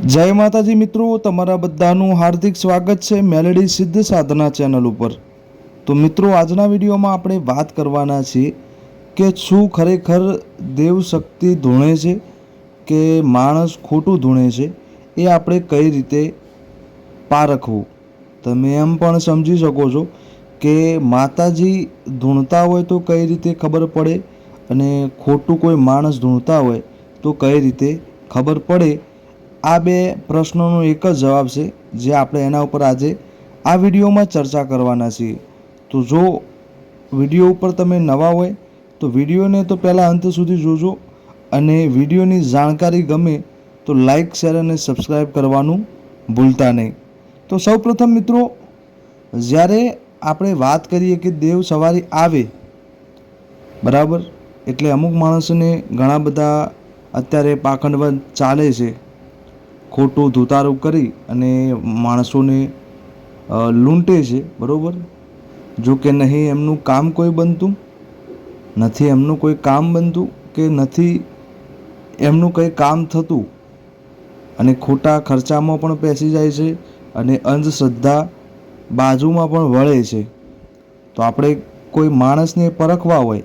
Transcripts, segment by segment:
જય માતાજી મિત્રો, તમારા બધાનું હાર્દિક સ્વાગત છે મેલેડી સિદ્ધ સાધના ચેનલ ઉપર. તો મિત્રો, આજના વિડીયોમાં આપણે વાત કરવાના છીએ કે શું ખરેખર દેવ શક્તિ ધૂણે છે, કે માણસ ખોટું ધૂણે છે, એ આપણે કઈ રીતે પારખવું તમે એમ પણ સમજી શકો છો કે માતાજી ધૂણતા હોય તો કઈ રીતે ખબર પડે અને ખોટું કોઈ માણસ ધૂણતા હોય તો કઈ રીતે ખબર પડે આ બે પ્રશ્નોનો એક જ જવાબ છે જે આપણે એના ઉપર આજે આ વિડીયોમાં ચર્ચા કરવાના છીએ. તો જો વીડિયો ઉપર તમે નવા હોય, તો વિડીયોને તો પહેલાં અંત સુધી જોજો અને વિડીયોની જાણકારી ગમે તો લાઈક, શેર અને સબસ્ક્રાઈબ કરવાનું ભૂલતા નહીં. તો સૌપ્રથમ મિત્રો, જ્યારે આપણે વાત કરીએ કે દેવ સવારી આવે, બરાબર? એટલે અમુક માણસોને ઘણા બધા અત્યારે પાખંડવાદ ચાલે છે. ખોટું ધુતારું કરી અને માણસોને લૂંટે છે, બરાબર? જો કે નહીં એમનું કામ કોઈ બનતું? નથી એમનું કોઈ કામ બનતું કે નથી એમનું કંઈ કામ થતું? અને ખોટા ખર્ચામાં પણ પેસી જાય છે અને અંધશ્રદ્ધા બાજુમાં પણ વળે છે. તો આપણે કોઈ માણસને પરખવા હોય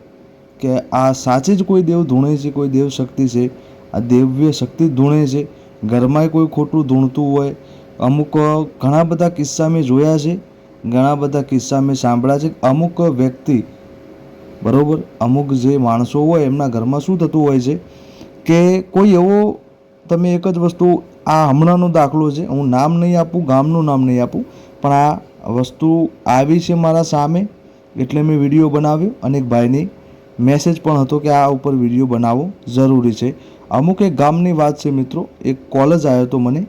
કે આ સાચી જ કોઈ દેવ ધૂણે છે, કોઈ દેવ શક્તિ છે, આ દેવ્ય શક્તિ ધૂણે છે ઘરમાં કોઈ ખોટું ધૂણતું હોય, અમુક ઘણા બધા કિસ્સા મેં જોયા છે, ઘણા બધા કિસ્સા મેં સાંભળ્યા છે. અમુક વ્યક્તિ, બરાબર, અમુક જે માણસો હોય એમના ઘરમાં શું થતું હોય છે કે કોઈ એવો, તમે એક જ વસ્તુ, આ હમણાંનો દાખલો છે, હું નામ નહીં આપું, ગામનું નામ નહીં આપું, પણ આ વસ્તુ આવી છે મારા સામે, એટલે મેં વીડિયો બનાવ્યો અને એક ભાઈની મેસેજ પણ હતો કે આ ઉપર વીડિયો બનાવવો જરૂરી છે. અમુક એક ગામની વાત છે મિત્રો, એક કોલ જ આવ્યો હતો મને.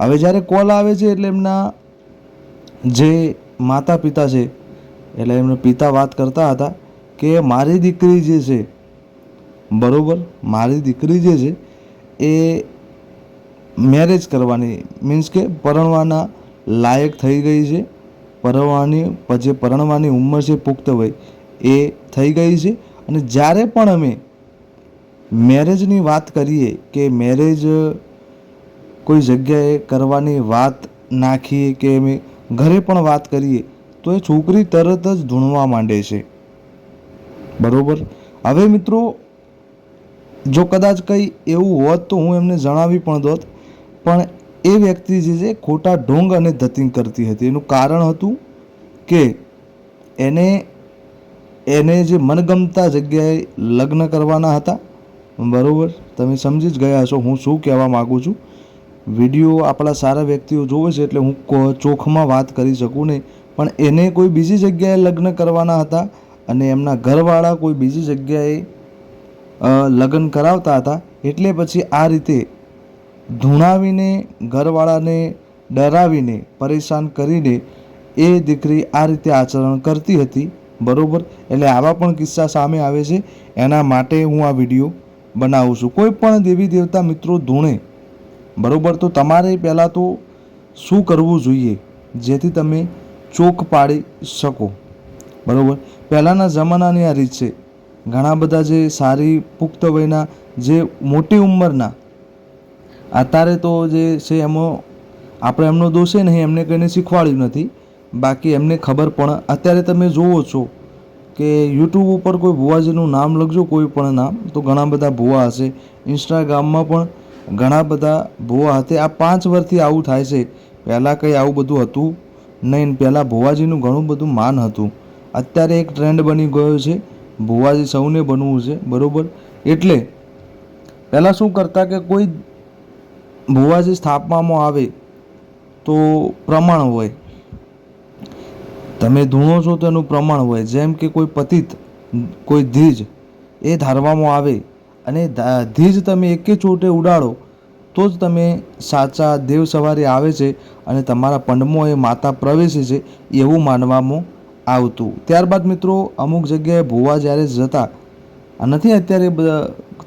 હવે જ્યારે કોલ આવે છે એટલે એમના જે માતા પિતા છે, એટલે એમના પિતા વાત કરતા હતા કે મારી દીકરી જે છે, બરાબર, મારી દીકરી જે છે, એ મેરેજ કરવાની મીન્સ કે પરણવાના લાયક થઈ ગઈ છે. પરણવાની, પછી પરણવાની ઉંમર છે પુખ્ત વય એ થઈ ગઈ છે. અને જ્યારે પણ અમે મેરેજની વાત કરીએ કે મેરેજ કોઈ જગ્યાએ કરવાની વાત નાખીએ કે અમે ઘરે પણ વાત કરીએ, તો એ છોકરી તરત જ ધૂણવા માંડે છે. બરોબર? હવે મિત્રો, જો કદાચ કંઈ એવું હોત તો હું એમને જણાવી પણ દોત, પણ એ વ્યક્તિ જે છે ખોટા ઢોંગ અને ધતિંગ કરતી હતી. એનું કારણ હતું કે એને એને જે મનગમતા જગ્યાએ લગ્ન કરવાના હતા બરાબર? તમે સમજી જ ગયા છો હું શું કહેવા માગું છું. વીડિયો આપણા સારા વ્યક્તિઓ જોવે છે એટલે હું ચોખમાં વાત કરી શકું નહીં. પણ એને કોઈ બીજી જગ્યાએ લગ્ન કરવાના હતા અને એમના ઘરવાળા કોઈ બીજી જગ્યાએ લગ્ન કરાવતા હતા, એટલે પછી આ રીતે ધૂણાવીને, ઘરવાળાને ડરાવીને, પરેશાન કરીને એ દીકરી આ રીતે આચરણ કરતી હતી. બરાબર? એટલે આવા પણ કિસ્સા સામે આવે છે. એના માટે હું આ વીડિયો બનાવું છું. કોઈ પણ દેવી દેવતા મિત્રો ધૂણે, બરાબર? તો તમારે પહેલાં તો શું કરવું જોઈએ? જેથી તમે ચોક પાડી શકો. બરાબર? પહેલાંના જમાનાની આ રીત છે. ઘણા બધા જે સારી પુખ્ત વયના, જે મોટી ઉંમરના, અત્યારે તો જે છે એમાં, આપણે એમનો દોષે નહીં એમને કંઈને શીખવાડ્યું નથી. બાકી એમને ખબર પણ અત્યારે તમે જુઓ છો. કે યુટ્યુબ ઉપર કોઈ ભુવાજીનું નામ લખજો, કોઈ પણ નામ, તો ઘણા બધા ભુવા હશે. ઇન્સ્ટાગ્રામમાં પણ ઘણા બધા ભુવા હશે. આ પાંચ વર્ષથી આવું થાય છે. પહેલાં કંઈ આવું બધું હતું નહીં પહેલાં ભુવાજીનું ઘણું બધું માન હતું. અત્યારે એક ટ્રેન્ડ બની ગયો છે. ભુવાજી સૌને બનવું છે, બરાબર? એટલે પહેલાં શું કરતા કે કોઈ ભુવાજી સ્થાપવામાં આવે તો પ્રમાણ હોય. તમે ધૂણો છો તો એનું પ્રમાણ હોય. જેમ કે કોઈ પતિત, કોઈ ધીજ, એ ધારવામાં આવે અને ધીજ તમે એકે ચોટે ઉડાડો, તો જ તમે સાચા દેવ સવારી આવે છે અને તમારા પંડમાં એ માતા પ્રવેશે છે એવું માનવામાં આવતું. ત્યારબાદ મિત્રો, અમુક જગ્યાએ ભુવા જ્યારે જતા નથી અત્યારે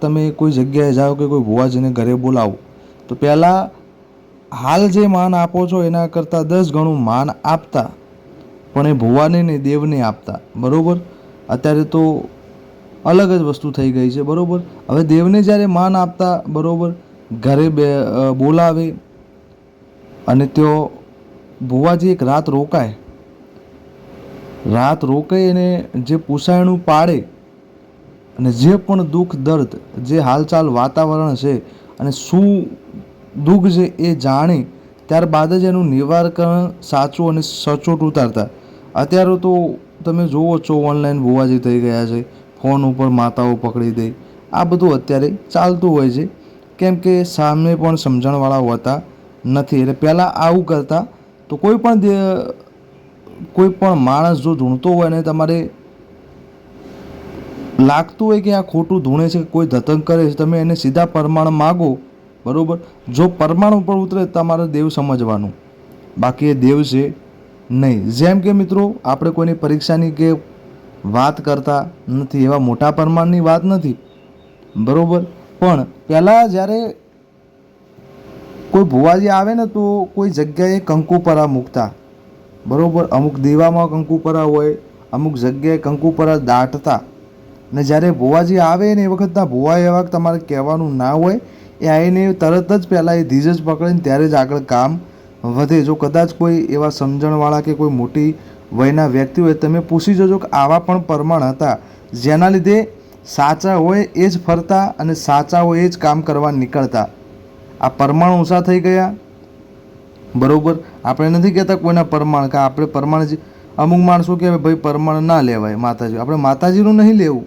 તમે કોઈ જગ્યાએ જાઓ કે કોઈ ભૂવાજીને ઘરે બોલાવો, તો પહેલાં હાલ જે માન આપો છો એના કરતાં દસ ગણું માન આપતા પણ એ ભુવાને ને દેવને આપતા. બરાબર? અત્યારે તો અલગ જ વસ્તુ થઈ ગઈ છે, બરોબર? હવે દેવને જ્યારે માન આપતા, બરાબર? ઘરે બે બોલાવે અને તેઓ ભુવાજી એક રાત રોકાય. રાત રોકાઈ અને જે પૂસાયણું પાડે અને જે પણ દુઃખ, દર્દ, જે હાલચાલ વાતાવરણ છે અને શું દુઃખ છે એ જાણે, ત્યારબાદ જ એનું નિવારણ સાચું અને સચોટ ઉતારતા. અત્યારે તો તમે જુઓ છો ઓનલાઈન ભુવાજી થઈ ગયા છે ફોન ઉપર માતાઓ પકડી દે. આ બધું અત્યારે ચાલતું હોય છે. કેમ કે સામે પણ સમજણવાળા હોતા, નથી. એટલે પહેલાં આવું કરતા તો કોઈ પણ કોઈ પણ માણસ જો ધૂણતો હોય ને તમારે લાગતું હોય કે આ ખોટું ધૂણે છે, કોઈ ધતંગ કરે છે, તમે એને સીધા પરમાણ માગો, બરાબર? જો પરમાણ ઉપર ઉતરે તમારે દેવ સમજવાનું. બાકી એ દેવ છે નહીં. જેમ કે મિત્રો, આપણે કોઈની પરીક્ષાની કે વાત કરતા નથી, એવા મોટા પ્રમાણની વાત નથી. બરાબર? પણ પહેલાં જ્યારે કોઈ ભુવાજી આવે ને, તો કોઈ જગ્યાએ કંકુપરા મૂકતા. બરાબર? અમુક દીવામાં કંકુપરા હોય, અમુક જગ્યાએ કંકુપરા દાટતા. ને જ્યારે ભુવાજી આવે ને, એ વખતના ભુવા એવા તમારે કહેવાનું ના હોય, એ આવીને તરત જ પહેલાં એ ધીજ જ પકડીને ત્યારે જ આગળ કામ વધે. જો કદાચ કોઈ એવા સમજણવાળા કે કોઈ મોટી વયના વ્યક્તિ હોય તમે પૂછી જોજો કે આવા પણ પ્રમાણ હતા, જેના લીધે સાચા હોય એ જ ફરતા અને સાચા હોય એ જ કામ કરવા નીકળતા. આ પરમાણુ ઓછા થઈ ગયા. બરાબર? આપણે નથી કહેતા કોઈના પરમાણ કે આપણે પરમાણ જે- અમુક માણસો કહેવાય, ભાઈ, પરમાણ ના લેવાય માતાજી. આપણે માતાજીનું નહીં લેવું.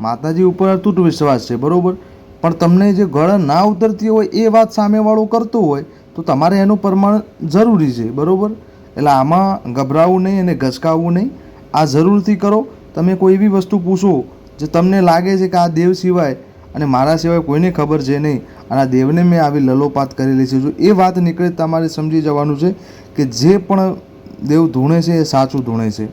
માતાજી ઉપર અતૂટ વિશ્વાસ છે, બરાબર? પણ તમને જે ગળ ના ઉતરતી હોય એ વાત સામેવાળો કરતો હોય તો તમારે એનું પ્રમાણ જરૂરી છે, બરાબર? એટલે આમાં ગભરાવું નહીં અને ઘસકાવવું નહીં. આ જરૂરથી કરો. તમે કોઈ એવી વસ્તુ પૂછો જે તમને લાગે છે કે આ દેવ સિવાય અને મારા સિવાય કોઈને ખબર છે નહીં અને આ દેવને મેં આવી લલોપાત કરેલી છે. જો એ વાત નીકળે તમારે સમજી જવાનું છે કે જે પણ દેવ ધૂણે છે એ સાચું ધૂણે છે.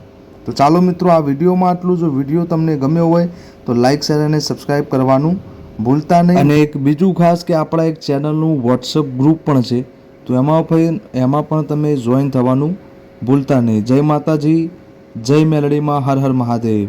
તો ચાલો મિત્રો, આ વિડીયોમાં આટલું. જો વીડિયો તમને ગમ્યો હોય તો લાઇક શેર અને સબસ્ક્રાઈબ કરવાનું ભૂલતા નહીં. અને એક બીજું ખાસ કે આપણા એક ચેનલનું વોટ્સઅપ ગ્રુપ પણ છે, તો એમાં પણ એમાં પણ તમે જોઈન થવાનું ભૂલતા નહીં. જય માતાજી, જય મેલડીમાં હર હર મહાદેવ.